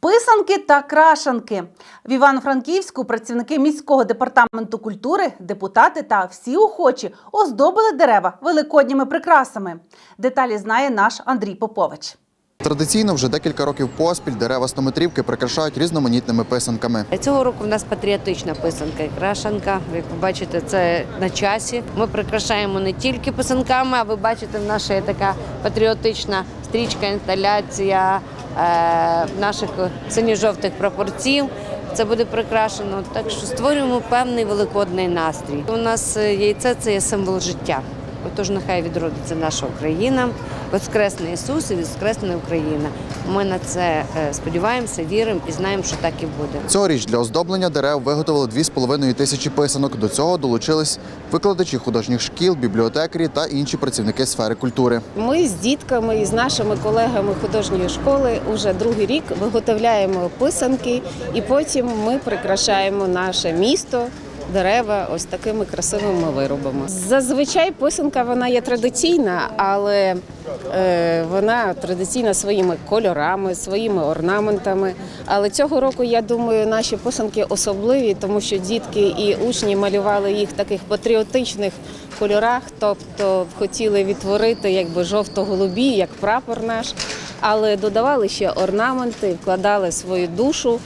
Писанки та крашанки в Івано-Франківську працівники міського департаменту культури, депутати та всі охочі оздобили дерева великодніми прикрасами. Деталі знає наш Андрій Попович. Традиційно вже декілька років поспіль дерева стометрівки прикрашають різноманітними писанками. Цього року в нас патріотична писанка і крашанка. Як ви бачите, це на часі. Ми прикрашаємо не тільки писанками, а ви бачите, в нас є така патріотична стрічка, інсталяція наших синьо-жовтих прапорців. Це буде прикрашено. Так що створюємо певний великодний настрій. У нас е, яйце це є символ життя. Отож, нехай відродиться наша Україна, воскресне Ісус і воскресне Україна. Ми на це е, сподіваємося, віримо і знаємо, що так і буде. Цьогоріч для оздоблення дерев виготовили 2,5 тисячі писанок. До цього долучились викладачі художніх шкіл, бібліотекарі та інші працівники сфери культури. Ми з дітками і з нашими колегами художньої школи уже другий рік виготовляємо писанки, і потім ми прикрашаємо наше місто. Дерева ось такими красивими виробами. Зазвичай писанка вона є традиційна, але е, вона традиційна своїми кольорами, своїми орнаментами. Але цього року я думаю, наші писанки особливі, тому що дітки і учні малювали їх в таких патріотичних кольорах, тобто хотіли відтворити якби жовто-голубі, як прапор наш, але додавали ще орнаменти, вкладали свою душу,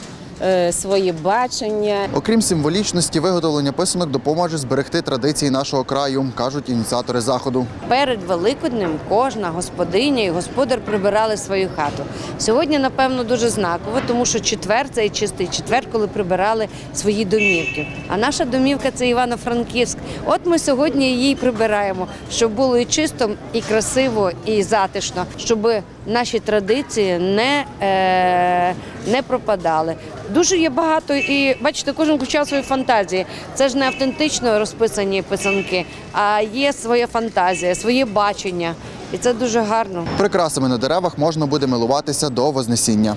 свої бачення. Окрім символічності, виготовлення писанок допоможе зберегти традиції нашого краю, кажуть ініціатори заходу. Перед Великоднем кожна господиня і господар прибирали свою хату. Сьогодні, напевно, дуже знаково, тому що четвер це і чистий четвер, коли прибирали свої домівки. А наша домівка це Івано-Франківськ. От ми сьогодні її прибираємо, щоб було і чисто, і красиво, і затишно, щоб наші традиції не, е, не пропадали. Дуже є багато, і бачите, кожен включав свої фантазії. Це ж не автентично розписані писанки, а є своя фантазія, своє бачення. І це дуже гарно. Прикрасами на деревах можна буде милуватися до Вознесіння.